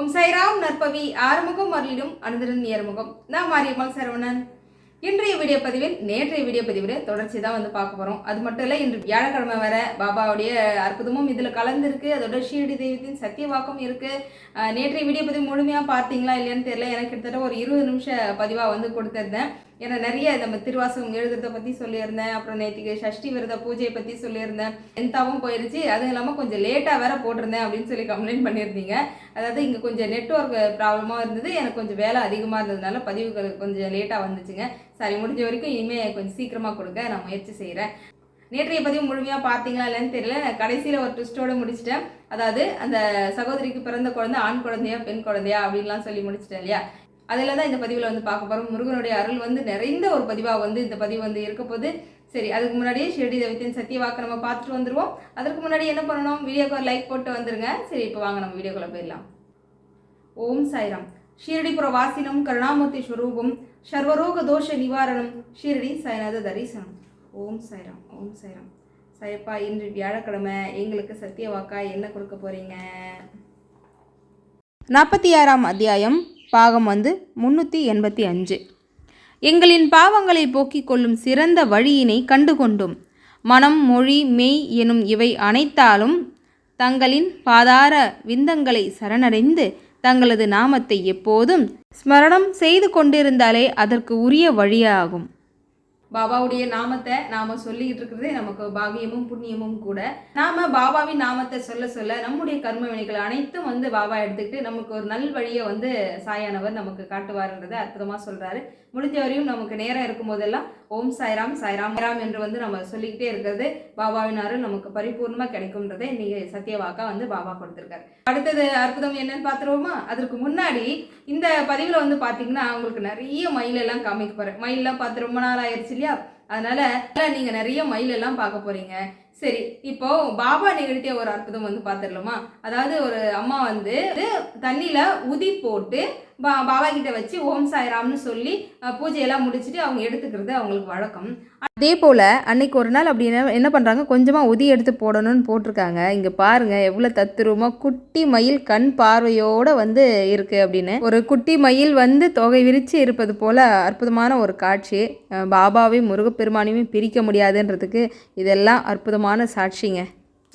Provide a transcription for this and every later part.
ஓம் சைராம் நற்பவி. ஆறுமுகம் அருளிடும் அனுதிரன் ஏறுமுகம் நான் மாரியம்மாள் சரவணன். இன்றைய வீடியோ பதிவில் நேற்றைய வீடியோ பதிவில் தொடர்ச்சி தான் வந்து பார்க்க போகிறோம் அது மட்டும் இல்லை இன்று வியாழக்கிழமை வர பாபாவுடைய அற்புதமும் இதில் கலந்துருக்கு. அதோட ஷீரடி தெய்வத்தின் சத்தியவாக்கம் இருக்குது நேற்றைய வீடியோ பதிவு முழுமையாக பார்த்தீங்களா இல்லையான்னு தெரியல. எனக்கு கிட்டத்தட்ட ஒரு இருபது நிமிஷம் பதிவாக வந்து கொடுத்துருந்தேன். ஏன்னா நிறைய நம்ம திருவாசகம் எழுதுறத பற்றி சொல்லியிருந்தேன். அப்புறம் நேற்றுக்கு சஷ்டி விரத பூஜையை பற்றி சொல்லியிருந்தேன். எந்தாவும் போயிருச்சு. அதுவும் இல்லாமல் கொஞ்சம் லேட்டாக வேற போட்டிருந்தேன் அப்படின்னு சொல்லி கம்ப்ளைண்ட் பண்ணியிருந்தீங்க. அதாவது இங்கே கொஞ்சம் நெட்ஒர்க் ப்ராப்ளமாக இருந்தது. எனக்கு கொஞ்சம் வேலை அதிகமாக இருந்ததுனால பதிவுகள் கொஞ்சம் லேட்டாக வந்துச்சுங்க. சரி முடிஞ்ச வரைக்கும் இனிமேல் கொஞ்சம் சீக்கிரமாக கொடுக்க நான் முயற்சி செய்கிறேன் நேற்றைய பதிவு முழுமையாக பார்த்தீங்களா இல்லைன்னு தெரியல. கடைசியில் ஒரு ட்விஸ்டோட முடிச்சிட்டேன். அதாவது அந்த சகோதரிக்கு பிறந்த குழந்தை ஆண் குழந்தையா பெண் குழந்தையா அப்படின்லாம் சொல்லி முடிச்சிட்டேன் இல்லையா? அதில் தான் இந்த பதிவில் வந்து பார்க்க போகிறோம் முருகனுடைய அருள் வந்து நிறைந்த ஒரு பதிவாக வந்து இந்த பதிவு வந்து இருக்க போது சரி அதுக்கு முன்னாடியே ஷிரடி தெய்வத்தின் சத்தியவாக்க நம்ம பார்த்துட்டு வந்துடுவோம் அதுக்கு முன்னாடி என்ன பண்ணணும்? வீடியோக்கு ஒரு லைக் போட்டு வந்துருங்க. சரி இப்போ வாங்க நம்ம வீடியோக்குள்ளே போயிடலாம். ஓம் சாய்ராம். ஷீரடிபுர வாசினம் கருணாமூர்த்தி ஸ்வரூபம் சர்வரோக தோஷ நிவாரணம் ஷீரடி சாய்நாத தரிசனம். ஓம் சாய்ராம் ஓம் சாய்ராம். சாயப்பா இன்று வியாழக்கிழமை எங்களுக்கு சத்திய வாக்கா என்ன கொடுக்க போறீங்க? நாற்பத்தி ஆறாம் அத்தியாயம். பாகம் வந்து முன்னூற்றி எண்பத்தி அஞ்சு. எங்களின் பாவங்களை போக்கிக் கொள்ளும் சிறந்த வழியினை கண்டுகொண்டும். மனம் மொழி மெய் எனும் இவை அனைத்தாலும் தங்களின் பாதார விந்தங்களை சரணடைந்து தங்களது நாமத்தை எப்போதும் ஸ்மரணம் செய்து கொண்டிருந்தாலே அதற்கு உரிய வழியாகும். பாபாவுடைய நாமத்தை நாம சொல்லிக்கிட்டு இருக்கிறதே நமக்கு பாகியமும் புண்ணியமும் கூட. நாம பாபாவின் நாமத்தை சொல்ல சொல்ல நம்முடைய கர்ம வினைகள் அனைத்தும் வந்து பாபா எடுத்துக்கிட்டு நமக்கு ஒரு நல் வழியை வந்து சாயானவர் நமக்கு காட்டுவார்ன்றதை அற்புதமா சொல்றாரு. முடிஞ்ச வரையும் நமக்கு நேரம் இருக்கும் போதெல்லாம் ஓம் சாய்ராம் சாய்ராம் ராம் என்று வந்து நம்ம சொல்லிக்கிட்டே இருக்கிறது பாபாவின் அருள் நமக்கு பரிபூர்ணமா கிடைக்கும்ன்றதை இன்னைக்கு சத்தியவாக்கா வந்து பாபா கொடுத்திருக்காரு. அடுத்தது அற்புதம் என்னன்னு பார்த்துருவோமா? அதற்கு முன்னாடி இந்த பதிவில் வந்து பார்த்தீங்கன்னா உங்களுக்கு நிறைய மயில் எல்லாம் காமிக்க போகிறேன் மயிலெல்லாம் பார்த்து ரொம்ப நாள் ஆயிடுச்சு இல்லையா? அதனால நீங்கள் நிறைய மயில் எல்லாம் பார்க்க போறீங்க. சரி இப்போ பாபா நிகழ்த்திய ஒரு அற்புதம் வந்து பார்த்துடலாமா? அதாவது ஒரு அம்மா வந்து தண்ணியில உதி போட்டு பா பாபா கிட்ட வச்சு ஓம் சாய்ராம்னு சொல்லி பூஜையெல்லாம் முடிச்சுட்டு அவங்க எடுத்துக்கிறது அவங்களுக்கு வழக்கம். அதே போல் அன்னைக்கு ஒரு நாள் அப்படி என்ன என்ன பண்ணுறாங்க கொஞ்சமாக உதி எடுத்து போடணும்னு போட்டிருக்காங்க. இங்கே பாருங்கள் எவ்வளோ தத்துருவமாக குட்டி மயில் கண் பார்வையோடு வந்து இருக்குது அப்படின்னு. ஒரு குட்டி மயில் வந்து தொகை விரித்து இருப்பது போல் அற்புதமான ஒரு காட்சி. பாபாவையும் முருகப்பெருமானையும் பிரிக்க முடியாதுன்றதுக்கு இதெல்லாம் அற்புதமான சாட்சிங்க.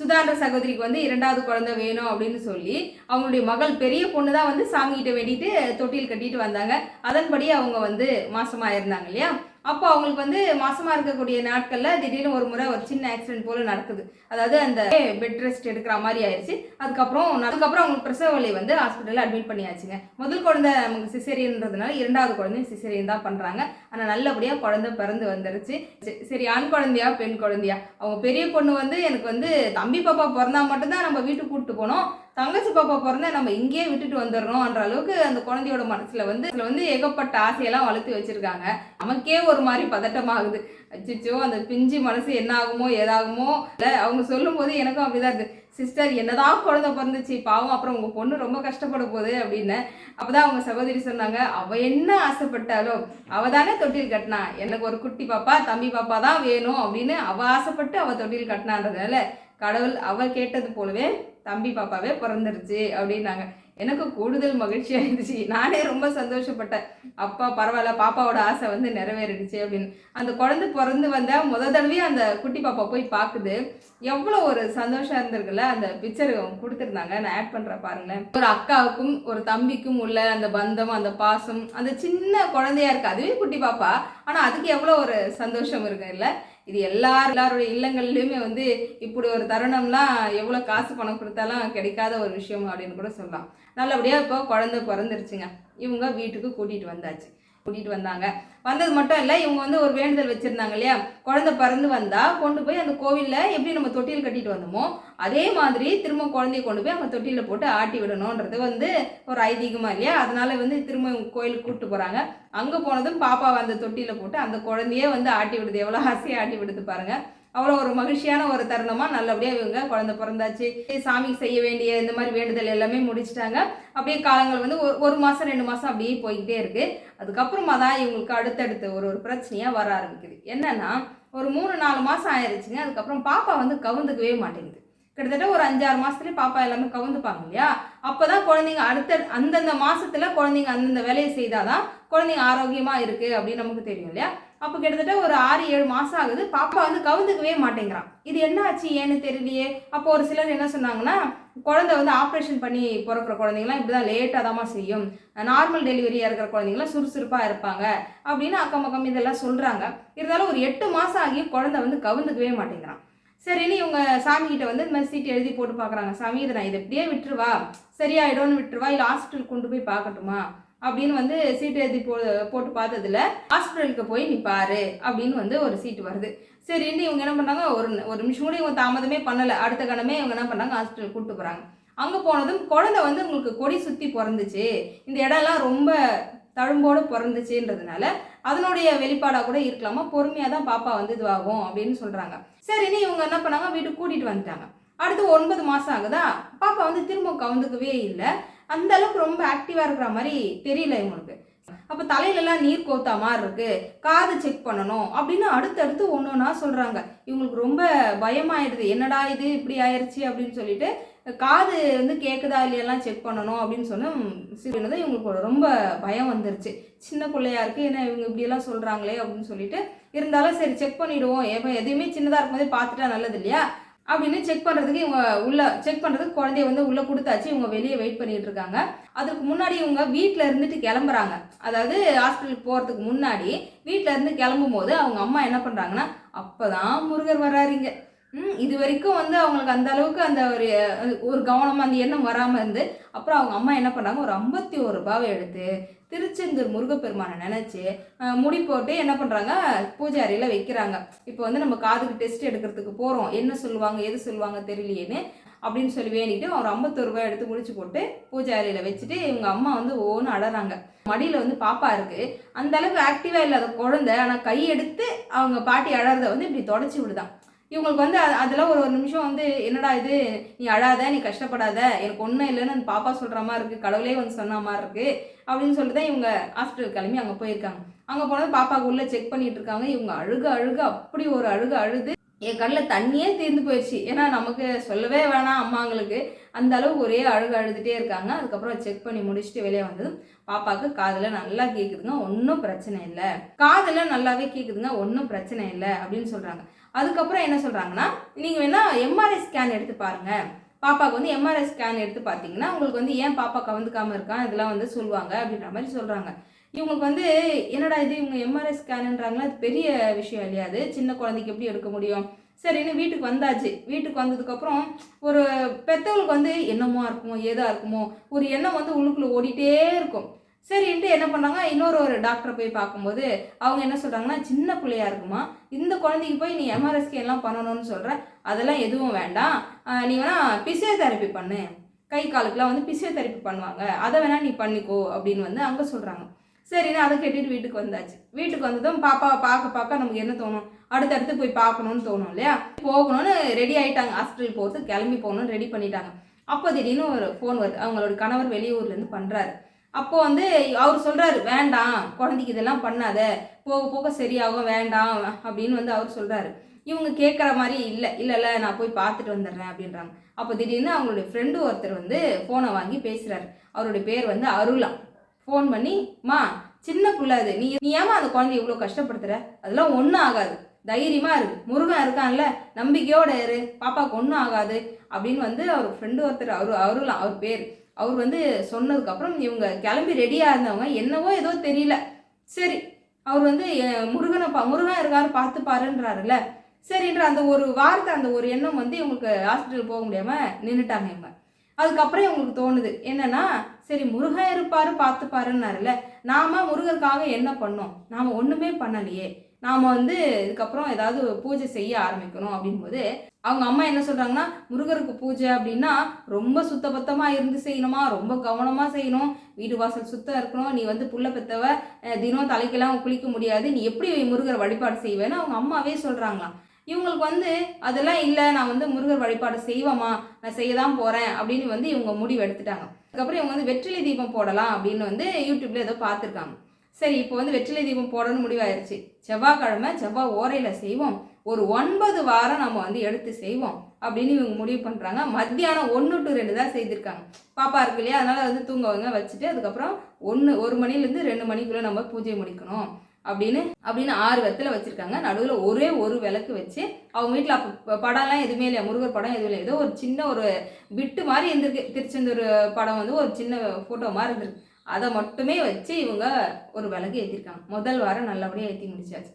சுதான்ற சகோதரிக்கு வந்து இரண்டாவது குழந்தை வேணும் அப்படின்னு சொல்லி அவங்களுடைய மகள் பெரிய பொண்ணு தான் வந்து சாமிகிட்ட வேண்டிட்டு தொட்டில் கட்டிட்டு வந்தாங்க. அதன்படி அவங்க வந்து மாசமா இருந்தாங்க இல்லையா? அப்போ அவங்களுக்கு வந்து மாசமா இருக்கக்கூடிய நாட்கள்ல திடீர்னு ஒரு முறை ஒரு சின்ன ஆக்சிடென்ட் போல நடக்குது. அதாவது அந்த பெட் ரெஸ்ட் எடுக்கிற மாதிரி ஆயிடுச்சு அதுக்கப்புறம் அதுக்கப்புறம் அவங்களுக்கு பிரசவ வலி வந்து ஹாஸ்பிட்டலில் அட்மிட் பண்ணியாச்சுங்க. முதல் குழந்தை நமக்கு சிசேரியன்றதுனால இரண்டாவது குழந்தையும் சிசேரியன் தான் பண்றாங்க. ஆனால் நல்லபடியாக குழந்தை பிறந்து வந்துருச்சு. சரி, சரி ஆண் குழந்தையா பெண் குழந்தையா? அவங்க பெரிய பொண்ணு வந்து எனக்கு வந்து தம்பி பாப்பா பிறந்தா மட்டும்தான் நம்ம வீட்டுக்கு கூப்பிட்டு போனோம். தங்கச்சி பாப்பா பிறந்தா நம்ம இங்கேயே விட்டுட்டு வந்துடுறோம்ன்ற அளவுக்கு அந்த குழந்தையோட மனசுல வந்து இதுல வந்து ஏகப்பட்ட ஆசையெல்லாம் வளர்த்து வச்சிருக்காங்க. நமக்கே ஒரு மாதிரி பதட்டமாகுது. அச்சிச்சோ அந்த பிஞ்சு மனசு என்ன ஆகுமோ ஏதாகுமோ இல்லை அவங்க சொல்லும் போது எனக்கும் அப்படிதான் இருக்குது சிஸ்டர் என்னதான் குழந்தை பிறந்துச்சு பாவம் அப்புறம் உங்கள் பொண்ணு ரொம்ப கஷ்டப்பட போகுது அப்படின்னு அப்போதான் அவங்க சகோதரி சொன்னாங்க. அவள் என்ன ஆசைப்பட்டாலும் அவள் தானே தொட்டில் கட்டினா. எனக்கு ஒரு குட்டி பாப்பா தம்பி பாப்பா தான் வேணும் அப்படின்னு அவள் ஆசைப்பட்டு அவள் தொட்டில் கட்டினான்றதுனால கடவுள் அவள் கேட்டது போலவே தம்பி பாப்பாவே பிறந்துருச்சு அப்படின்னாங்க. எனக்கு கூடுதல் மகிழ்ச்சி ஆயிடுச்சு. நானே ரொம்ப சந்தோஷப்பட்டேன். அப்பா பரவாயில்ல பாப்பாவோட ஆசை வந்து நிறைவேறிடுச்சு அப்படின்னு. அந்த குழந்தை பிறந்து வந்த முத தடவையே அந்த குட்டி பாப்பா போய் பார்க்குது. எவ்வளோ ஒரு சந்தோஷம் இருந்திருக்குல்ல அந்த பிக்சர் கொடுத்துருந்தாங்க. நான் ஆட் பண்ணுறேன் பாருங்களேன். ஒரு அக்காவுக்கும் ஒரு தம்பிக்கும் உள்ள அந்த பந்தம் அந்த பாசம் அந்த சின்ன குழந்தையா இருக்கு அதுவே குட்டி பாப்பா. ஆனால் அதுக்கு எவ்வளோ ஒரு சந்தோஷம் இருக்கு இல்லை இது எல்லார் எல்லாருடைய இல்லங்கள்லையுமே வந்து இப்படி ஒரு தருணம்லாம் எவ்வளோ காசு பணம் கொடுத்தாலும் கிடைக்காத ஒரு விஷயம் அப்படின்னு கூட சொல்லலாம். நல்லபடியாக இப்போ குழந்தை பிறந்துருச்சுங்க. இவங்க வீட்டுக்கு கூட்டிகிட்டு வந்தாச்சு. கூட்டிகிட்டு வந்தாங்க. வந்தது மட்டும் இல்லை இவங்க வந்து ஒரு வேண்டுதல் வச்சுருந்தாங்க இல்லையா? குழந்தை பிறந்து வந்தால் கொண்டு போய் அந்த கோவிலில் எப்படி நம்ம தொட்டியில் கட்டிட்டு வந்தோமோ அதே மாதிரி திரும்ப குழந்தைய கொண்டு போய் அவங்க தொட்டியில் போட்டு ஆட்டி விடணுன்றது வந்து ஒரு ஐதீகமாக இல்லையா? அதனால வந்து திரும்ப இவங்க கோயிலுக்கு கூப்பிட்டு போகிறாங்க அங்கே போனதும் பாப்பாவை அந்த தொட்டியில் போட்டு அந்த குழந்தையே வந்து ஆட்டி விடுது. எவ்வளோ ஆசையாக ஆட்டி விடுது பாருங்கள் அவ்வளோ ஒரு மகிழ்ச்சியான ஒரு தருணமாக நல்லபடியாக இவங்க குழந்தை பிறந்தாச்சு. சாமிக்கு செய்ய வேண்டிய இந்த மாதிரி வேண்டுதல் எல்லாமே முடிச்சிட்டாங்க. அப்படியே காலங்கள் வந்து ஒரு ஒரு மாதம் ரெண்டு மாதம் அப்படியே போய்கிட்டே இருக்கு. அதுக்கப்புறமா தான் இவங்களுக்கு அடுத்தடுத்து ஒரு ஒரு பிரச்சனையாக வர ஆரம்பிக்குது. என்னன்னா ஒரு மூணு நாலு மாதம் ஆயிடுச்சுங்க அதுக்கப்புறம் பாப்பா வந்து கவுந்துக்கவே மாட்டேங்குது. கிட்டத்தட்ட ஒரு அஞ்சாறு மாதத்துலேயே பாப்பா எல்லாமே கவுந்துப்பாங்க இல்லையா? அப்போ தான் குழந்தைங்க அடுத்த அந்தந்த மாதத்தில் குழந்தைங்க அந்தந்த வேலையை செய்தால் தான் குழந்தைங்க ஆரோக்கியமாக இருக்குது அப்படின்னு நமக்கு தெரியும் இல்லையா? அப்போ கிட்டத்தட்ட ஒரு ஆறு ஏழு மாதம் ஆகுது. பாப்பா வந்து கவுந்துக்கவே மாட்டேங்கிறான் இது என்ன ஆச்சு? ஏன்னு தெரியலையே. அப்போ ஒரு சிலர் என்ன சொன்னாங்கன்னா குழந்தை வந்து ஆப்ரேஷன் பண்ணி பிறக்கிற குழந்தைங்களாம் இப்படி தான் லேட்டாக தான் செய்யும். நார்மல் டெலிவரியாக இருக்கிற குழந்தைங்களாம் சுறுசுறுப்பாக இருப்பாங்க. அப்படின்னு அக்கம் பக்கம் இதெல்லாம் சொல்கிறாங்க இருந்தாலும் ஒரு எட்டு மாதம் ஆகியும் குழந்தை வந்து கவுந்துக்கவே மாட்டேங்கிறான் சரின்னு இவங்க சாமி கிட்ட வந்து இந்த மாதிரி சீட்டு எழுதி போட்டு பார்க்குறாங்க சாமி இதை நான் இதை இப்படியே விட்டுருவா. சரியாயிடும்னு விட்டுருவா. இல்லை ஹாஸ்பிட்டல் கொண்டு போய் பார்க்கட்டுமா? அப்படின்னு வந்து சீட்டு எழுதி போ போட்டு பார்த்ததுல ஹாஸ்பிட்டலுக்கு போய் நீ பாரு அப்படின்னு வந்து ஒரு சீட்டு வருது. சரின்னு இவங்க என்ன பண்ணாங்க ஒரு ஒரு நிமிஷம் கூட இவங்க தாமதமே பண்ணலை. அடுத்த கணமே இவங்க என்ன பண்ணாங்க ஹாஸ்பிட்டல் கூப்பிட்டு போகிறாங்க அங்கே போனதும் குழந்தை வந்து உங்களுக்கு கொடி சுற்றி பிறந்துச்சு. இந்த இடம்லாம் ரொம்ப தழும்போடு பிறந்துச்சுன்றதுனால அதனுடைய வெளிப்பாடாக கூட இருக்கலாமா? பொறுமையாக தான் பாப்பா வந்து இதுவாகும் அப்படின்னு சொல்கிறாங்க சரின்னு இவங்க என்ன பண்ணாங்க வீட்டுக்கு கூட்டிகிட்டு வந்துட்டாங்க. அடுத்து ஒன்பது மாதம் ஆகுதா? பாப்பா வந்து திரும்ப கவுந்துக்கவே இல்லை. அந்த அளவுக்கு ரொம்ப ஆக்டிவாக இருக்கிற மாதிரி தெரியல இவங்களுக்கு. அப்போ தலையிலலாம் நீர் கோத்தா மாதிரி இருக்கு. காது செக் பண்ணணும் அப்படின்னு அடுத்தடுத்து ஒன்று ஒன்றா சொல்கிறாங்க இவங்களுக்கு ரொம்ப பயமாயிடுது. என்னடா இது இப்படி ஆயிடுச்சு அப்படின்னு சொல்லிட்டு காது வந்து கேட்குதா இல்லையெல்லாம் செக் பண்ணணும் அப்படின்னு சொன்னால் இவங்களுக்கு ரொம்ப பயம் வந்துருச்சு. சின்ன பிள்ளையா இருக்குது ஏன்னா இவங்க இப்படியெல்லாம் சொல்கிறாங்களே அப்படின்னு சொல்லிட்டு இருந்தாலும் சரி செக் பண்ணிவிடுவோம் எப்போ எதையுமே சின்னதாக இருக்கும்போதே பார்த்துட்டா நல்லது இல்லையா? அப்படின்னு செக் பண்ணுறதுக்கு இவங்க உள்ள செக் பண்ணுறதுக்கு குழந்தைய வந்து உள்ளே கொடுத்தாச்சு. இவங்க வெளியே வெயிட் பண்ணிகிட்டு இருக்காங்க. அதுக்கு முன்னாடி இவங்க வீட்டில் இருந்துட்டு கிளம்புறாங்க. அதாவது ஹாஸ்பிட்டலுக்கு போகிறதுக்கு முன்னாடி வீட்டில் இருந்து கிளம்பும் போது அவங்க அம்மா என்ன பண்ணுறாங்கன்னா அப்போ தான் முருகர் வராருங்க இது வரைக்கும் வந்து அவங்களுக்கு அந்த அளவுக்கு அந்த ஒரு ஒரு கவனமாக அந்த எண்ணம் வராமல் இருந்து அப்புறம் அவங்க அம்மா என்ன பண்ணாங்க ஒரு ஐம்பத்தி ஒரு ரூபாவை எடுத்து திருச்செந்தூர் முருகப்பெருமானை நினச்சி முடி போட்டு என்ன பண்ணுறாங்க பூஜை அறையில் வைக்கிறாங்க. இப்போ வந்து நம்ம காதுக்கு டெஸ்ட் எடுக்கிறதுக்கு போகிறோம் என்ன சொல்லுவாங்க? எது சொல்லுவாங்க தெரியலையேன்னு அப்படின்னு சொல்லி வேண்டிட்டு ஒரு ஐம்பத்தொரு ரூபாய் எடுத்து முடிச்சு போட்டு பூஜை அறையில் வச்சுட்டு இவங்க அம்மா வந்து ஒவ்வொன்று அடறாங்க. மடியில் வந்து பாப்பா இருக்கு. அந்த அளவுக்கு ஆக்டிவாக இல்லாத குழந்தை ஆனால் கை எடுத்து அவங்க பாட்டி அழறத வந்து இப்படி தொடச்சி விடுதான். இவங்களுக்கு வந்து அது அதெல்லாம் ஒரு ஒரு நிமிஷம் வந்து என்னடா இது? நீ அழாத நீ கஷ்டப்படாத. எனக்கு ஒன்றும் இல்லைன்னு அந்த பாப்பா சொல்கிற மாதிரி இருக்குது கடவுளே வந்து சொன்ன மாதிரி இருக்குது அப்படின்னு சொல்லிட்டு தான் இவங்க ஹாஸ்பிட்டல் கிளம்பி அங்கே போயிருக்காங்க. அங்கே போனது பாப்பாவுக்கு உள்ளே செக் பண்ணிட்டு இருக்காங்க. இவங்க அழுக அழுக அப்படி ஒரு அழுக அழுது. என் கண்ணில் தண்ணியே தீர்ந்து போயிடுச்சு ஏன்னா நமக்கு சொல்லவே வேணாம் அம்மாங்களுக்கு. அந்த அளவுக்கு ஒரே அழுகு அழுதுகிட்டே இருக்காங்க. அதுக்கப்புறம் செக் பண்ணி முடிச்சுட்டு வெளியே வந்ததும் பாப்பாவுக்கு காதில் நல்லா கேட்குதுங்க ஒன்றும் பிரச்சனை இல்லை. காதில் நல்லாவே கேட்குதுங்க ஒன்றும் பிரச்சனை இல்லை. அப்படின்னு சொல்கிறாங்க அதுக்கப்புறம் என்ன சொல்கிறாங்கன்னா நீங்கள் வேணால் எம்ஆர்ஐ ஸ்கேன் எடுத்து பாருங்கள் பாப்பாவுக்கு வந்து எம்ஆர்ஐ ஸ்கேன் எடுத்து பார்த்தீங்கன்னா உங்களுக்கு வந்து ஏன் பாப்பா கவந்துக்காமல் இருக்கான் இதெல்லாம் வந்து சொல்லுவாங்க அப்படின்ற மாதிரி சொல்கிறாங்க இவங்களுக்கு வந்து என்னடா இது இவங்க எம்ஆர்ஐ ஸ்கேனுன்றாங்களா அது பெரிய விஷயம் இல்லையா அது? சின்ன குழந்தைக்கு எப்படி எடுக்க முடியும்? சரின்னு வீட்டுக்கு வந்தாச்சு. வீட்டுக்கு வந்ததுக்கப்புறம் ஒரு பெற்றவங்களுக்கு வந்து என்னமோ இருக்குமோ ஏதா இருக்குமோ ஒரு எண்ணம் வந்து உள்ளுக்குள்ளே ஓடிட்டே இருக்கும். சரின்ட்டு என்ன பண்ணுறாங்க இன்னொரு ஒரு டாக்டரை போய் பார்க்கும்போது அவங்க என்ன சொல்கிறாங்கன்னா சின்ன பிள்ளையா இருக்குமா இந்த குழந்தைக்கு போய் நீ எம்ஆர்எஸ்கே எல்லாம் பண்ணணும்னு சொல்கிற அதெல்லாம் எதுவும் வேண்டாம். நீ வேணால் பிசியோதெரப்பி பண்ணு. கை காலுக்கெலாம் வந்து பிசியோதெரப்பி பண்ணுவாங்க. அதை வேணால் நீ பண்ணிக்கோ அப்படின்னு வந்து அங்கே சொல்கிறாங்க சரின்னு அதை கேட்டுட்டு வீட்டுக்கு வந்தாச்சு. வீட்டுக்கு வந்ததும் பாப்பாவை பார்க்க பார்க்க நமக்கு என்ன தோணும்? அடுத்தடுத்து போய் பார்க்கணும்னு தோணும் இல்லையா? போகணும்னு ரெடி ஆகிட்டாங்க ஹாஸ்பிட்டல் போகிறது கிளம்பி போகணும்னு ரெடி பண்ணிட்டாங்க. அப்போ திடீர்னு ஒரு ஃபோன் வருது. அவங்களோட கணவர் வெளியூர்லேருந்து பண்ணுறாரு அப்போ வந்து அவர் சொல்கிறாரு வேண்டாம் குழந்தைக்கு இதெல்லாம் பண்ணாத போக போக சரியாகும் வேண்டாம் அப்படின்னு வந்து அவர் சொல்கிறாரு இவங்க கேட்குற மாதிரி இல்லை இல்லை இல்லை நான் போய் பார்த்துட்டு வந்துடுறேன் அப்படின்றாங்க. அப்போ திடீர்னு அவங்களுடைய ஃப்ரெண்டு ஒருத்தர் வந்து ஃபோனை வாங்கி பேசுகிறாரு அவருடைய பேர் வந்து அருளா. ஃபோன் பண்ணி மா சின்ன பிள்ளை அது. நீ நீ ஏமா அந்த குழந்தைய இவ்வளோ கஷ்டப்படுத்துற? அதெல்லாம் ஒன்றும் ஆகாது. தைரியமாக இருக்கு முருகன் இருக்கான்ல. நம்பிக்கையோட இரு. பாப்பாவுக்கு ஒன்றும் ஆகாது அப்படின்னு வந்து அவர் ஃப்ரெண்டு ஒருத்தர் அவரு அருளாம் அவர் பேர். அவர் வந்து சொன்னதுக்கப்புறம் இவங்க கிளம்பி ரெடியாக இருந்தவங்க என்னவோ ஏதோ தெரியல. சரி அவர் வந்து முருகனை பா முருகன் இருக்காரு பார்த்து பாருன்றாருல்ல. சரின்ற அந்த ஒரு வாரத்தை அந்த ஒரு எண்ணம் வந்து இவங்களுக்கு ஹாஸ்பிட்டல் போக முடியாமல் நின்றுட்டாங்க இவங்க. அதுக்கப்புறம் இவங்களுக்கு தோணுது என்னன்னா சரி முருகன் இருப்பாரு பார்த்துப்பாருன்னாருல்ல நாம முருகருக்காக என்ன பண்ணோம்? நாம ஒன்றுமே பண்ணலையே. நாம் வந்து இதுக்கப்புறம் ஏதாவது பூஜை செய்ய ஆரம்பிக்கணும் அப்படின்போது அவங்க அம்மா என்ன சொல்கிறாங்கன்னா முருகருக்கு பூஜை அப்படின்னா ரொம்ப சுத்தபத்தமாக இருந்து செய்யணுமா? ரொம்ப கவனமாக செய்யணும். வீடு வாசல் சுத்தம் இருக்கணும். நீ வந்து புள்ள பெத்தவ தினம் தலைக்கெல்லாம் குளிக்க முடியாது. நீ எப்படி முருகர் வழிபாடு செய்வேன்னு அவங்க அம்மாவே சொல்கிறாங்களாம் இவங்களுக்கு வந்து அதெல்லாம் இல்லை. நான் வந்து முருகர் வழிபாடு செய்வோமா நான் செய்ய தான் போகிறேன் அப்படின்னு வந்து இவங்க முடிவு எடுத்துட்டாங்க. அதுக்கப்புறம் இவங்க வந்து வெற்றிலை தீபம் போடலாம் அப்படின்னு வந்து யூடியூப்ல ஏதோ பார்த்துருக்காங்க. சரி இப்போ வந்து வெற்றிலை தீபம் போடணும்னு முடிவாயிருச்சு. செவ்வாய்க்கிழமை செவ்வாய் ஓரையில் செய்வோம். ஒரு ஒன்பது வாரம் நம்ம வந்து எடுத்து செய்வோம் அப்படின்னு இவங்க முடிவு பண்ணுறாங்க மத்தியானம் ஒன்று டு ரெண்டு தான் செய்திருக்காங்க. பாப்பா இருக்கு இல்லையா? அதனால் வந்து தூங்கவங்க வச்சுட்டு அதுக்கப்புறம் ஒன்று ஒரு மணிலேருந்து ரெண்டு மணிக்குள்ளே நம்ம பூஜை முடிக்கணும் அப்படின்னு அப்படின்னு ஆறு வெத்தில் வச்சுருக்காங்க. நடுவில் ஒரே ஒரு விளக்கு வச்சு அவங்க வீட்டில் அப்போ படம்லாம் எதுவுமே இல்லை முருகர் படம் எதுவும் இல்லை ஏதோ ஒரு சின்ன ஒரு விட்டு மாதிரி இருந்திருக்கு. திருச்செந்தூர் படம் வந்து ஒரு சின்ன ஃபோட்டோ மாதிரி இருந்திருக்கு. அதை மட்டுமே வச்சு இவங்க ஒரு விலகு ஏற்றிருக்காங்க முதல் வாரம் நல்லபடியாக ஏற்றி முடிச்சாச்சு.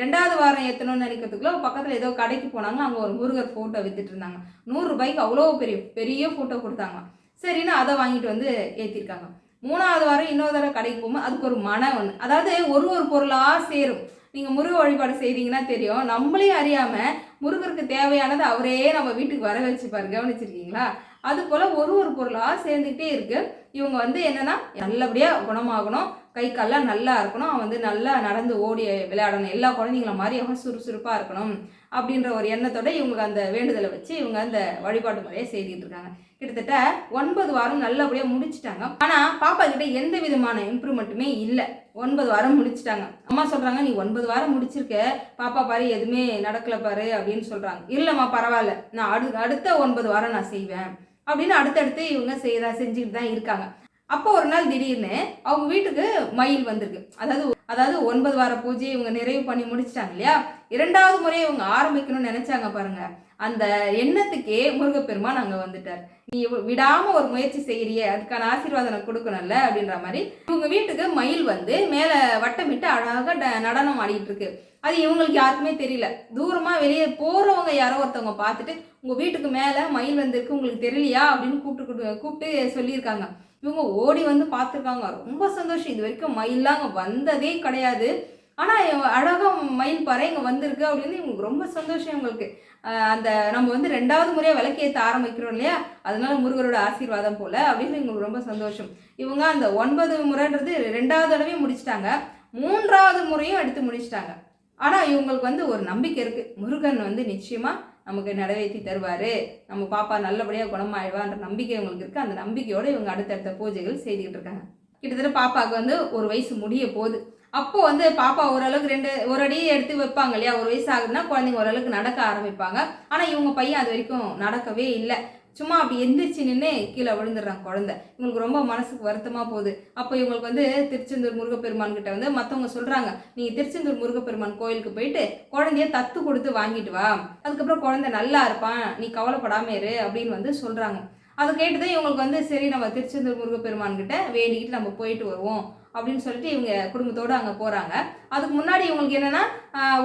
ரெண்டாவது வாரம் ஏற்றணும்னு நினைக்கிறதுக்குள்ள பக்கத்தில் ஏதோ கடைக்கு போனாங்க அங்கே ஒரு முருகர் ஃபோட்டோ வித்துட்டு இருந்தாங்க. நூறுரூபாய்க்கு அவ்வளோ பெரிய பெரிய ஃபோட்டோ கொடுத்தாங்க. சரின்னு அதை வாங்கிட்டு வந்து ஏற்றிருக்காங்க மூணாவது வாரம் இன்னொரு தடவை கடைக்கு போகும்போது அதுக்கு ஒரு மன ஒன்று அதாவது ஒரு ஒரு பொருளாக சேரும். நீங்கள் முருக வழிபாடு செய்கிறீங்கன்னா தெரியும். நம்மளே அறியாமல் முருகருக்கு தேவையானது அவரே நம்ம வீட்டுக்கு வர வச்சுப்பார் கவனிச்சிருக்கீங்களா? அது போல் ஒரு ஒரு பொருளாக சேர்ந்துக்கிட்டே இருக்குது இவங்க வந்து என்னென்னா நல்லபடியாக குணமாகணும். கை கால்லாம் நல்லா இருக்கணும். அவன் வந்து நல்லா நடந்து ஓடி விளையாடணும். எல்லா குழந்தைங்கள மாதிரி அவன் சுறுசுறுப்பாக இருக்கணும் அப்படின்ற ஒரு எண்ணத்தோட இவங்களுக்கு அந்த வேண்டுதலை வச்சு இவங்க அந்த வழிபாட்டு முறையை செய்துட்டு இருக்காங்க. கிட்டத்தட்ட ஒன்பது வாரம் நல்லபடியாக முடிச்சிட்டாங்க. ஆனால் பாப்பா கிட்ட எந்த விதமான இம்ப்ரூவ்மெண்ட்டுமே இல்லை. ஒன்பது வாரம் முடிச்சிட்டாங்க. அம்மா சொல்கிறாங்க நீ ஒன்பது வாரம் முடிச்சிருக்க. பாப்பா பாரு எதுவுமே நடக்கலை பாரு அப்படின்னு சொல்கிறாங்க இல்லைம்மா பரவாயில்ல. நான் அடு அடுத்த ஒன்பது வாரம் நான் செய்வேன். அப்படின்னு அடுத்தடுத்து இவங்க செய்யறா செஞ்சுக்கிட்டு தான் இருக்காங்க. அப்போ ஒரு நாள் திடீர்னு அவங்க வீட்டுக்கு மயில் வந்திருக்கு. அதாவது அதாவது ஒன்பது வார பூஜையை இவங்க நிறைவு பண்ணி முடிச்சிட்டாங்க இல்லையா? இரண்டாவது முறை இவங்க ஆரம்பிக்கணும்னு நினைச்சாங்க பாருங்க. அந்த எண்ணத்துக்கே முருகப்பெருமான் அங்கே வந்துட்டார். நீ விடாம ஒரு முயற்சி செய்கிறியே அதுக்கான ஆசீர்வாதம் எனக்கு கொடுக்கணும்ல அப்படின்ற மாதிரி இவங்க வீட்டுக்கு மயில் வந்து மேலே வட்டமிட்டு அழகாக நடனம் ஆடிட்டு இருக்கு. அது இவங்களுக்கு யாருக்குமே தெரியல. தூரமாக வெளியே போகிறவங்க யாரோ ஒருத்தவங்க பார்த்துட்டு உங்கள் வீட்டுக்கு மேலே மயில் வந்திருக்கு உங்களுக்கு தெரியலையா? அப்படின்னு கூப்பிட்டு கூப்பிட்டு கூப்பிட்டு சொல்லியிருக்காங்க. இவங்க ஓடி வந்து பார்த்துருக்காங்க. ரொம்ப சந்தோஷம். இது வரைக்கும் மயில்லாம் அங்கே வந்ததே கிடையாது. ஆனால் அழகாக மயில் பாறை இங்கே வந்திருக்கு அப்படின்னு இவங்களுக்கு ரொம்ப சந்தோஷம் இவங்களுக்கு. அந்த நம்ம வந்து ரெண்டாவது முறையாக விளக்கேற்ற ஆரம்பிக்கிறோம் இல்லையா? அதனால முருகரோட ஆசீர்வாதம் போல அப்படின்னு இவங்களுக்கு ரொம்ப சந்தோஷம். இவங்க அந்த ஒன்பது முறைன்றது ரெண்டாவது தடவையும் முடிச்சிட்டாங்க. மூன்றாவது முறையும் எடுத்து முடிச்சிட்டாங்க. ஆனால் இவங்களுக்கு வந்து ஒரு நம்பிக்கை இருக்குது முருகன் வந்து நிச்சயமாக நமக்கு நிறைவேற்றி தருவார். நம்ம பாப்பா நல்லபடியாக குணமாயிடுவான்ற நம்பிக்கை இவங்களுக்கு இருக்குது அந்த நம்பிக்கையோடு இவங்க அடுத்தடுத்த பூஜைகள் செய்துக்கிட்டு இருக்காங்க. கிட்டத்தட்ட பாப்பாவுக்கு வந்து ஒரு வயசு முடிய போகுது. அப்போ வந்து பாப்பா ஓரளவுக்கு ரெண்டு ஒரு அடி எடுத்து வைப்பாங்க இல்லையா? ஒரு வயசு ஆகுதுன்னா குழந்தைங்க ஓரளவுக்கு நடக்க ஆரம்பிப்பாங்க. ஆனால் இவங்க பையன் அது வரைக்கும் நடக்கவே இல்லை. சும்மா அப்படி எந்திரிச்சு நின்று கீழே விழுந்துடுறாங்க குழந்தை. இவங்களுக்கு ரொம்ப மனசுக்கு வருத்தமாக போகுது. அப்போ இவங்களுக்கு வந்து திருச்செந்தூர் முருகப்பெருமான் கிட்ட வந்து மற்றவங்க சொல்கிறாங்க நீங்கள் திருச்செந்தூர் முருகப்பெருமான் கோயிலுக்கு போயிட்டு குழந்தைய தத்து கொடுத்து வாங்கிட்டு வா. அதுக்கப்புறம் குழந்தை நல்லா இருப்பான் நீ கவலைப்படாம இரு அப்படின்னு வந்து சொல்கிறாங்க அதை கேட்டுதான் இவங்களுக்கு வந்து சரி நம்ம திருச்செந்தூர் முருகப்பெருமான் கிட்ட வேண்டிக்கிட்டு நம்ம போயிட்டு வருவோம் அப்படின்னு சொல்லிட்டு இவங்க குடும்பத்தோடு அங்கே போகிறாங்க அதுக்கு முன்னாடி இவங்களுக்கு என்னென்னா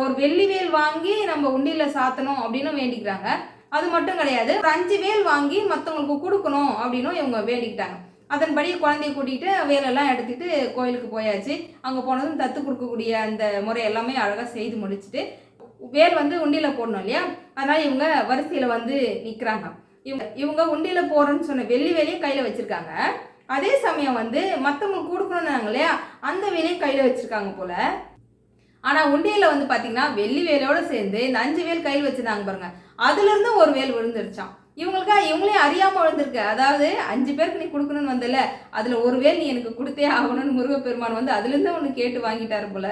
ஒரு வெள்ளி வேல் வாங்கி நம்ம உண்டியில் சாத்தணும் அப்படின்னு வேண்டிக்கிறாங்க. அது மட்டும் கிடையாது. ஒரு அஞ்சு வேல் வாங்கி மற்றவங்களுக்கு கொடுக்கணும் அப்படின்னும் இவங்க வேண்டிக்கிட்டாங்க. அதன்படி குழந்தைய கூட்டிகிட்டு வேலெல்லாம் எடுத்துகிட்டு கோயிலுக்கு போயாச்சு. அங்கே போனதும் தத்து கொடுக்கக்கூடிய அந்த முறை எல்லாமே அழகாக செய்து முடிச்சுட்டு வேல் வந்து உண்டியில் போடணும் இல்லையா? அதனால் இவங்க வரிசையில் வந்து நிற்கிறாங்க இவங்க இவங்க உண்டியில் போகிறேன்னு சொன்ன வெள்ளி வேலையும் கையில் வச்சுருக்காங்க. அதே சமயம் வந்து மற்றவங்களுக்கு கொடுக்கணும்னாங்க இல்லையா? அந்த வேலையும் கையில் வச்சுருக்காங்க போல். ஆனால் உண்டியில் வந்து பார்த்திங்கன்னா வெள்ளி வேலையோடு சேர்ந்து இந்த அஞ்சு வேல் கையில் வச்சுருந்தாங்க பாருங்கள் அதுலேருந்து ஒரு வேல் விழுந்துருச்சான் இவங்களுக்கா இவங்களே அறியாமல் விழுந்திருக்கு. அதாவது அஞ்சு பேருக்கு நீ கொடுக்கணும்னு வந்தல அதில் ஒரு வேல் நீ எனக்கு கொடுத்தே ஆகணும்னு முருகப்பெருமான் வந்து அதுலேருந்து ஒன்று கேட்டு வாங்கிட்டாரு போல.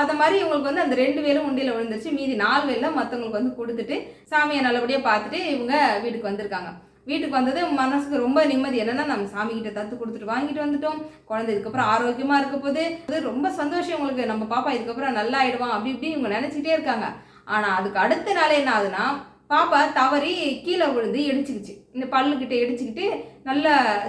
அந்த மாதிரி இவங்களுக்கு வந்து அந்த ரெண்டு வேலும் உண்டியில் விழுந்துருச்சு. மீதி நாலு வேலில் மற்றவங்களுக்கு வந்து கொடுத்துட்டு சாமியை நல்லபடியாக பார்த்துட்டு இவங்க வீட்டுக்கு வந்திருக்காங்க. வீட்டுக்கு வந்தது மனசுக்கு ரொம்ப நிம்மதி. என்னன்னா நம்ம சாமி கிட்ட தத்து கொடுத்துட்டு வாங்கிட்டு வந்துட்டோம். குழந்தை இதுக்கப்புறம் ஆரோக்கியமா இருக்க போது அது ரொம்ப சந்தோஷம் உங்களுக்கு நம்ம பாப்பா இதுக்கப்புறம் நல்லா ஆயிடுவான். அப்படி இப்படி இவங்க நினைச்சிட்டே இருக்காங்க. ஆனா அதுக்கு அடுத்த நாள் என்ன ஆகுதுன்னா பாப்பா தவறி கீழே விழுந்து இடிச்சுக்கிச்சு. இந்த பல்லுக்கிட்ட இடிச்சுக்கிட்டு நல்ல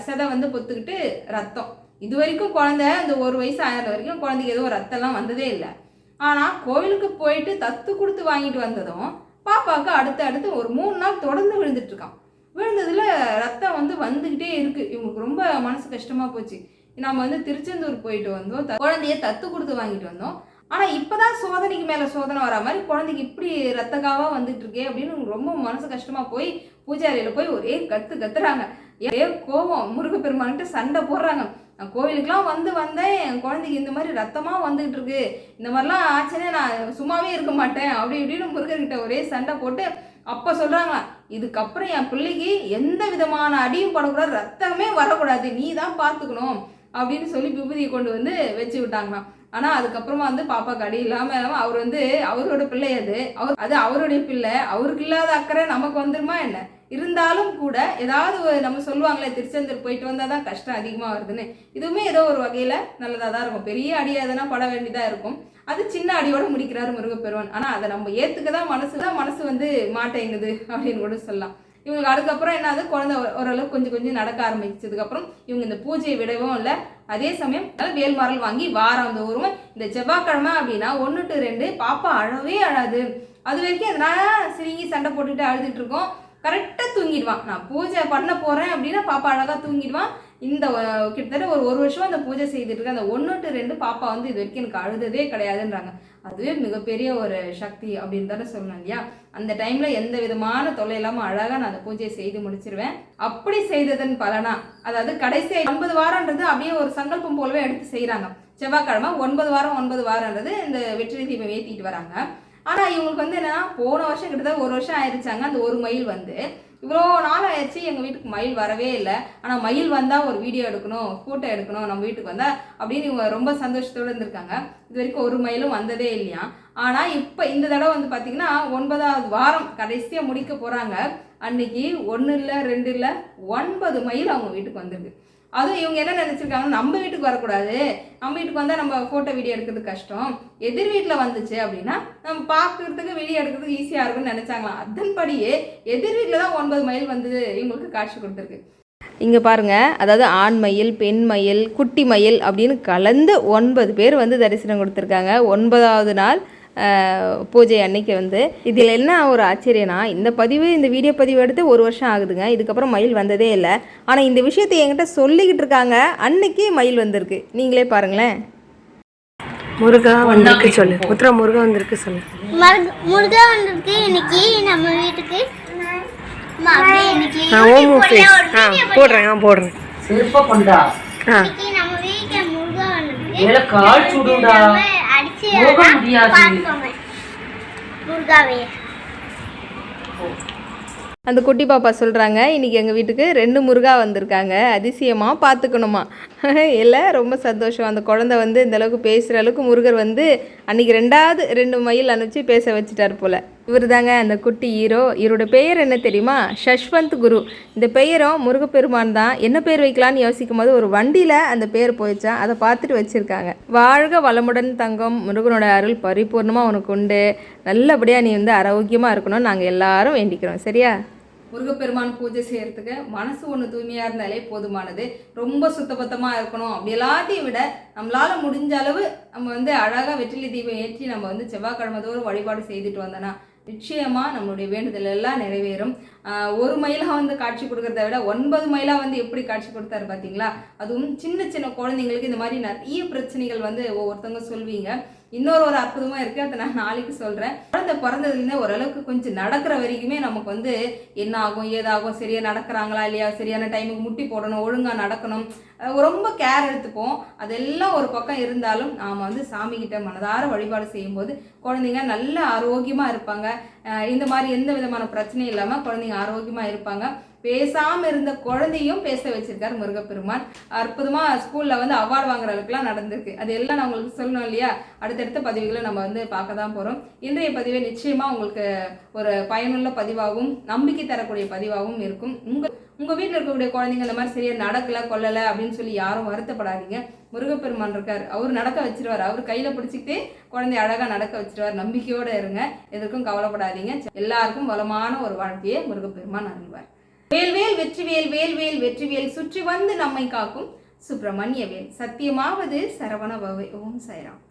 செதை வந்து பொத்துக்கிட்டு ரத்தம். இது வரைக்கும் குழந்தை இந்த ஒரு வயசு ஆயிரம் வரைக்கும் குழந்தைக்கு எதுவும் ரத்தம்லாம் வந்ததே இல்லை. ஆனால் கோவிலுக்கு போயிட்டு தத்து கொடுத்து வாங்கிட்டு வந்ததும் பாப்பாவுக்கு அடுத்து அடுத்து ஒரு மூணு நாள் தொடர்ந்து விழுந்துட்டுருக்கான் விழுந்ததில் ரத்தம் வந்து வந்துக்கிட்டே இருக்குது இவங்களுக்கு ரொம்ப மனசு கஷ்டமாக போச்சு. நம்ம வந்து திருச்செந்தூர் போயிட்டு வந்தோம். குழந்தைய தத்து கொடுத்து வாங்கிட்டு வந்தோம். ஆனால் இப்போ தான் சோதனைக்கு மேலே சோதனை வர மாதிரி குழந்தைக்கு இப்படி ரத்தக்காவாக வந்துட்டு இருக்கே அப்படின்னு ரொம்ப மனசு கஷ்டமாக போய் பூஜாரியில் போய் ஒரே கத்து கத்துறாங்க. ஏ கோவம். முருகப்பெருமான்கிட்ட சண்டை போடுறாங்க. நான் கோவிலுக்கெலாம் வந்து வந்தேன். என் குழந்தைக்கு இந்த மாதிரி ரத்தமாக வந்துகிட்டு இருக்கு. இந்த மாதிரிலாம் ஆச்சுன்னே நான் சும்மாவே இருக்க மாட்டேன். அப்படி இப்படின்னு முருகர்கிட்ட ஒரே சண்டை போட்டு அப்போ சொல்கிறாங்க இதுக்கப்புறம் என் பிள்ளைக்கு எந்த விதமான அடியும் படக்கூடாது. ரத்தமே வரக்கூடாது. நீ தான் பார்த்துக்கணும். அப்படின்னு சொல்லி விபூதியை கொண்டு வந்து வச்சு விட்டாங்களாம். ஆனால் அதுக்கப்புறமா வந்து பாப்பாக்கு அடி இல்லாமல் இல்லாமல் அவர் வந்து அவரோட பிள்ளை அது. அவர் அது அவருடைய பிள்ளை. அவருக்கு இல்லாத அக்கறை நமக்கு வந்துருமா என்ன? இருந்தாலும் கூட ஏதாவது நம்ம சொல்லுவாங்களே திருச்செந்தூர் போயிட்டு வந்தால் தான் கஷ்டம் அதிகமாக வருதுன்னு. இதுவுமே ஏதோ ஒரு வகையில் நல்லதாக தான் இருக்கும். பெரிய அடி எதனா பட வேண்டியதாக இருக்கும். அது சின்ன அடியோட முடிக்கிறாரு முருகப்பெருவன் ஆனால் அதை நம்ம ஏற்றுக்க தான் மனசு தான் மனசு வந்து மாட்டேங்குது அப்படின்னு கூட சொல்லலாம். இவங்களுக்கு அதுக்கப்புறம் என்னது குழந்தை ஓரளவுக்கு கொஞ்சம் கொஞ்சம் நடக்க ஆரம்பிச்சதுக்கப்புறம் இவங்க இந்த பூஜையை விடவும் இல்லை. அதே சமயம் வேல்மாரல் வாங்கி வாரம் தோறும் இந்த செவ்வாய்க்கிழமை அப்படின்னா ஒன்று டு ரெண்டு பாப்பா அழவே அழாது. அது வரைக்கும் அதனால சிரிங்கி சண்டை போட்டுட்டு அழுதுட்டு இருக்கோம். கரெக்டாக தூங்கிடுவான் நான் பூஜை பண்ண போகிறேன் அப்படின்னா பாப்பா அழகாக தூங்கிடுவான் இந்த கிட்டத்தட்ட ஒரு ஒரு வருஷம் அந்த பூஜை செய்துட்டு இருக்க அந்த ஒன்று டு ரெண்டு பாப்பா வந்து இது வரைக்கும் எனக்கு அழுததே கிடையாதுன்றாங்க. அதுவே மிகப்பெரிய ஒரு சக்தி அப்படின்னு தானே சொல்லணும் இல்லையா? அந்த டைம்ல எந்த விதமான தொல்லை இல்லாமல் அழகாக நான் அந்த பூஜையை செய்து முடிச்சிருவேன். அப்படி செய்ததன் பலனா அதாவது கடைசி ஒன்பது வாரம்ன்றது அப்படியே ஒரு சங்கல்பம் போலவே எடுத்து செய்கிறாங்க செவ்வாய்க்கிழமை ஒன்பது வாரம் ஒன்பது வாரம்ன்றது இந்த வெற்றி தீபம் ஏற்றிட்டு வராங்க. ஆனால் இவங்களுக்கு வந்து என்னன்னா போன வருஷம் கிட்டத்தட்ட ஒரு வருஷம் ஆயிடுச்சாங்க அந்த ஒரு மயில் வந்து. இவ்வளோ நாள் ஆயிடுச்சு எங்கள் வீட்டுக்கு மயில் வரவே இல்லை. ஆனால் மயில் வந்தால் ஒரு வீடியோ எடுக்கணும் ஃபோட்டோ எடுக்கணும் நம்ம வீட்டுக்கு வந்தால் அப்படின்னு இவங்க ரொம்ப சந்தோஷத்தோடு இருந்திருக்காங்க. இது வரைக்கும் ஒரு மயிலும் வந்ததே இல்லையா? ஆனால் இப்போ இந்த தடவை வந்து பார்த்திங்கன்னா ஒன்பதாவது வாரம் கடைசியாக முடிக்க போகிறாங்க அன்னைக்கு ஒன்று இல்லை ரெண்டு இல்லை ஒன்பது மயில் அவங்க வீட்டுக்கு வந்திருக்கு. அதுவும் இவங்க என்ன நினச்சிருக்காங்கன்னா நம்ம வீட்டுக்கு வரக்கூடாது. நம்ம வீட்டுக்கு வந்தால் நம்ம ஃபோட்டோ வீடியோ எடுக்கிறது கஷ்டம். எதிர் வீட்டில் வந்துச்சு அப்படின்னா நம்ம பார்க்குறதுக்கு வீடியோ எடுக்கிறதுக்கு ஈஸியாக இருக்கும்னு நினச்சாங்களாம். அதன்படியே எதிர் வீட்டில் தான் ஒன்பது மயில் வந்து இவங்களுக்கு காட்சி கொடுத்துருக்கு. இங்கே பாருங்க. அதாவது ஆண் மயில் பெண் மயில் குட்டி மயில் அப்படின்னு கலந்து ஒன்பது பேர் வந்து தரிசனம் கொடுத்துருக்காங்க. ஒன்பதாவது நாள் பூஜை அன்னைக்கு வந்து. இதில் என்ன ஒரு ஆச்சரியனா இந்த பதிவு இந்த வீடியோ பதிவு எடுத்து ஒரு வருஷம் ஆகுதுங்க. இதுக்கப்புறம் மயில் வந்ததே இல்லை. ஆனால் இந்த விஷயத்தை என்கிட்ட சொல்லிக்கிட்டு இருக்காங்க. அன்னைக்கு மயில் வந்திருக்கு. நீங்களே பாருங்களேன். முருகா வந்திருக்கு சொல்லு. உத்தரா முருகா வந்திருக்கு சொல்லு. மருக- வந்திருக்கு இன்னைக்கு நம்ம வீட்டுக்கு. அம்மா, அப்படியே இன்னைக்கு ஆ ஓமோ போடுறேன் ஆ போடுறேன். ஆ. இன்னைக்கு நம்ம வீட்டுல முருகா வந்திருக்கு. அடிச்சு முருகாவே. அந்த குட்டி பாப்பா சொல்கிறாங்க இன்றைக்கி எங்கள் வீட்டுக்கு ரெண்டு முருகா வந்திருக்காங்க. அதிசயமாக பார்த்துக்கணுமா? இல்லை ரொம்ப சந்தோஷம். அந்த குழந்தை வந்து இந்த அளவுக்கு பேசுகிற அளவுக்கு முருகர் வந்து அன்றைக்கி ரெண்டாவது ரெண்டு மயில் அனுப்பிச்சு பேச வச்சுட்டார் போல். இவர் தாங்க அந்த குட்டி ஹீரோ. இவரோட பெயர் என்ன தெரியுமா? ஷஷ்வந்த் குரு. இந்த பெயரும் முருகப்பெருமான் தான். என்ன பேர் வைக்கலான்னு யோசிக்கும் போது ஒரு வண்டியில் அந்த பேர் போயிடுச்சா? அதை பார்த்துட்டு வச்சுருக்காங்க. வாழ்க வளமுடன் தங்கம். முருகனோட அருள் பரிபூர்ணமாக உனக்கு உண்டு. நல்லபடியாக நீ வந்து ஆரோக்கியமாக இருக்கணும்னு நாங்கள் எல்லாரும் வேண்டிக்கிறோம். சரியா? முருகப்பெருமான் பூஜை செய்யறதுக்கு மனசு ஒன்று தூய்மையாக இருந்தாலே போதுமானது. ரொம்ப சுத்தபத்தமாக இருக்கணும். அப்படி எல்லாத்தையும் விட நம்மளால் முடிஞ்ச அளவு நம்ம வந்து அழகாக வெற்றிலை தீபம் ஏற்றி நம்ம வந்து செவ்வாய்க்கிழமை தோறும் வழிபாடு செய்துட்டு வந்தோன்னா நிச்சயமாக நம்மளுடைய வேண்டுதல் எல்லாம் நிறைவேறும். ஒரு மயிலாக வந்து காட்சி கொடுக்கறத விட ஒன்பது மயிலாக வந்து எப்படி காட்சி கொடுத்தாரு பார்த்தீங்களா அதுவும் சின்ன சின்ன குழந்தைங்களுக்கு இந்த மாதிரி நிறைய பிரச்சனைகள் வந்து ஒவ்வொருத்தவங்க சொல்வீங்க. இன்னொரு ஒரு அற்புதமாக இருக்குது அதை நான் நாளைக்கு சொல்கிறேன் குழந்தை பிறந்ததுலேருந்தே ஓரளவுக்கு கொஞ்சம் நடக்கிற வரைக்குமே நமக்கு வந்து என்ன ஆகும் ஏதாகும் சரியாக நடக்கிறாங்களா இல்லையா சரியான டைமுக்கு முட்டி போடணும் ஒழுங்காக நடக்கணும். ரொம்ப கேர் எடுத்துப்போம். அதெல்லாம் ஒரு பக்கம் இருந்தாலும் நாம் வந்து சாமிக்கிட்ட மனதார வழிபாடு செய்யும்போது குழந்தைங்க நல்ல ஆரோக்கியமாக இருப்பாங்க. இந்த மாதிரி எந்த விதமான பிரச்சனையும் இல்லாமல் குழந்தைங்க ஆரோக்கியமாக இருப்பாங்க. பேசாம இருந்த குழந்தையும் பேச வச்சிருக்காரு முருகப்பெருமான். அற்புதமா ஸ்கூல்ல வந்து அவார்டு வாங்குற அளவுக்குலாம் நடந்திருக்கு. அது எல்லாம் நான் உங்களுக்கு சொல்லணும் இல்லையா? அடுத்தடுத்த பதிவுகளை நம்ம வந்து பார்க்க தான் போறோம். இன்றைய பதிவை நிச்சயமா உங்களுக்கு ஒரு பயனுள்ள பதிவாகவும் நம்பிக்கை தரக்கூடிய பதிவாகவும் இருக்கும். உங்க உங்க வீட்டில் இருக்கக்கூடிய குழந்தைங்க இந்த மாதிரி சரியா நடக்கல கொல்லல அப்படின்னு சொல்லி யாரும் வருத்தப்படாதீங்க. முருகப்பெருமான் இருக்கார். அவர் நடக்க வச்சிருவார். அவர் கையில பிடிச்சிக்கிட்டே குழந்தைய அழகா நடக்க வச்சிருவார். நம்பிக்கையோட இருங்க. எதுக்கும் கவலைப்படாதீங்க. எல்லாருக்கும் வளமான ஒரு வாழ்க்கையை முருகப்பெருமான் அருள்வார். வேல்வேல் வெற்றிவேல் வேல்வேல் வெற்றிவேல் சுற்றி வந்து நம்மை காக்கும் சுப்பிரமணிய வேல் சத்தியமாவது சரவண பவை ஓம் சாய்ராம்.